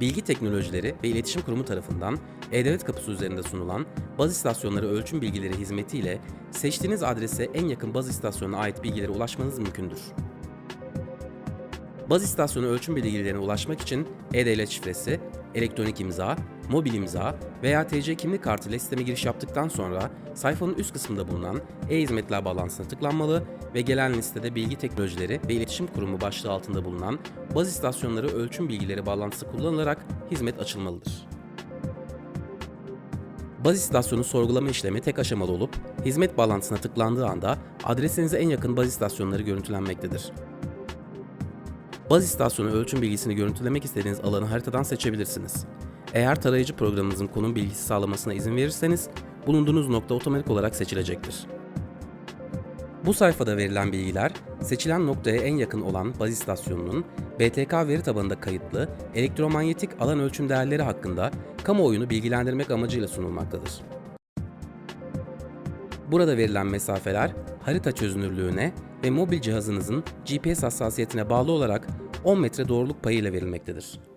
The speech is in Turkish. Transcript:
Bilgi Teknolojileri ve İletişim Kurumu tarafından E-Devlet kapısı üzerinde sunulan baz istasyonları ölçüm bilgileri hizmetiyle seçtiğiniz adrese en yakın baz istasyonuna ait bilgilere ulaşmanız mümkündür. Baz istasyonu ölçüm bilgilerine ulaşmak için E-Devlet şifresi, elektronik imza, mobil imza veya TC kimlik kartı ile sisteme giriş yaptıktan sonra sayfanın üst kısmında bulunan e-hizmetler bağlantısına tıklanmalı ve gelen listede Bilgi Teknolojileri ve İletişim Kurumu başlığı altında bulunan baz istasyonları ölçüm bilgileri bağlantısı kullanılarak hizmet açılmalıdır. Baz istasyonu sorgulama işlemi tek aşamalı olup, hizmet bağlantısına tıklandığı anda adresinize en yakın baz istasyonları görüntülenmektedir. Baz istasyonu ölçüm bilgisini görüntülemek istediğiniz alanı haritadan seçebilirsiniz. Eğer tarayıcı programınızın konum bilgisi sağlamasına izin verirseniz, bulunduğunuz nokta otomatik olarak seçilecektir. Bu sayfada verilen bilgiler, seçilen noktaya en yakın olan baz istasyonunun BTK veri tabanında kayıtlı elektromanyetik alan ölçüm değerleri hakkında kamuoyunu bilgilendirmek amacıyla sunulmaktadır. Burada verilen mesafeler harita çözünürlüğüne ve mobil cihazınızın GPS hassasiyetine bağlı olarak 10 metre doğruluk payı ile verilmektedir.